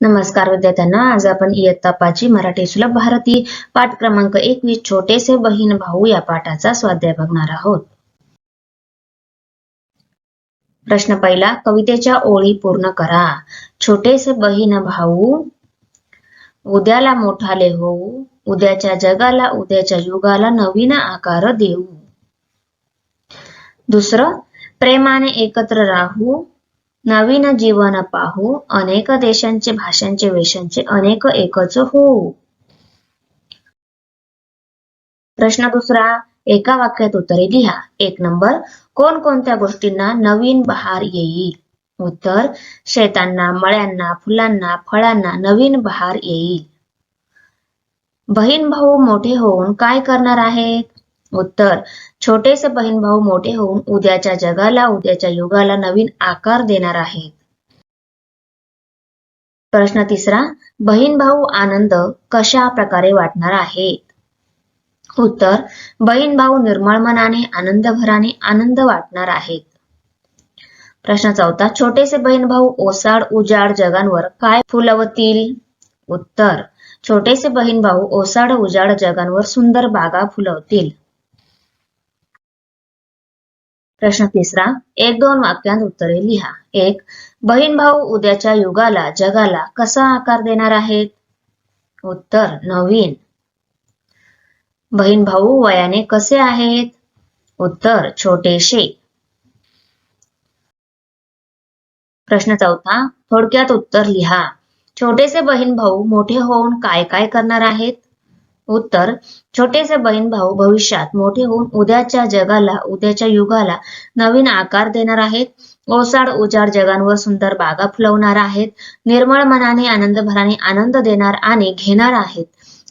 नमस्कार विद्यार्थ्यांना आज आपण इयत्ता पाचवी मराठी सुलभ भारती पाठ क्रमांक एकवीस छोटेसे बहीण भाऊ या पाठाचा स्वाध्याय बघणार आहोत. प्रश्न पहिला कवितेच्या ओळी पूर्ण करा. छोटेसे बहीण भाऊ उद्याला मोठाले होऊ उद्याच्या जगाला उद्याच्या युगाला नवीन आकार देऊ. दुसरं प्रेमाने एकत्र राहू नवीन जीवन पाहू अनेक देशांचे भाषांचे वेशांचे अनेक एकच होऊ. प्रश्न दुसरा एका वाक्यात उत्तरे लिहा. एक नंबर कोणकोणत्या गोष्टींना नवीन बहार येईल? उत्तर शेतांना मळ्यांना फुलांना फळांना नवीन बहार येईल. बहीण भाऊ मोठे होऊन काय करणार आहेत? उत्तर छोटेसे बहीण भाऊ मोठे होऊन उद्याच्या जगाला उद्याच्या युगाला नवीन आकार देणार आहेत. प्रश्न तिसरा बहीण भाऊ आनंद कशा प्रकारे वाटणार आहेत? उत्तर बहीण भाऊ निर्मळ मनाने आनंदभराने आनंद वाटणार आहेत. प्रश्न चौथा छोटेसे बहीण भाऊ ओसाड उजाड जगांवर काय फुलवतील? उत्तर छोटेसे बहीण भाऊ ओसाड उजाड जगांवर सुंदर बागा फुलवतील. प्रश्न तिसरा एक दोन वाक्यांत उत्तरे लिहा. एक बहीण भाऊ उद्याच्या युगाला जगाला कसा आकार देणार आहेत? उत्तर नवीन. बहीण भाऊ वयाने कसे आहेत? उत्तर छोटेसे प्रश्न चौथा थोडक्यात उत्तर लिहा. छोटेसे बहीण भाऊ मोठे होऊन काय काय करणार आहेत? उत्तर छोटेसे बहीण भाऊ भविष्यात मोठे होऊन उद्याच्या जगाला उद्याच्या युगाला नवीन आकार देणार आहेत. ओसाड उजाड जगांवर सुंदर बागा फुलवणार आहेत. निर्मळ मनाने आनंदभराने आनंद देणार आणि घेणार आहेत.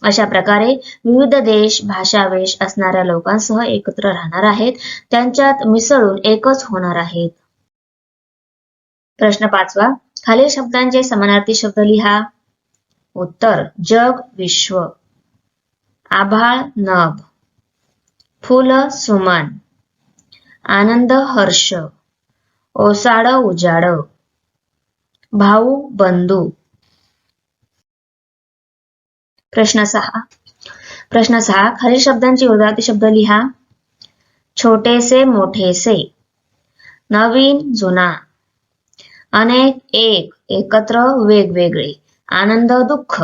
अशा प्रकारे विविध देश भाषा वेश असणाऱ्या लोकांसह एकत्र राहणार आहेत. त्यांच्यात मिसळून एकच होणार आहेत. प्रश्न पाचवा खालील शब्दांचे समानार्थी शब्द लिहा. उत्तर जग विश्व. आभाळ नभ. फुल सुमन. आनंद हर्ष. ओसाड उजाड. भाऊ बंधू. प्रश्न सहा. प्रश्न सहा. खालील शब्दांची उदाहरणार्थी शब्द लिहा. छोटेसे मोठेसे. नवीन जुना. अनेक एक एकत्र वेगवेगळे. आनंद दुःख.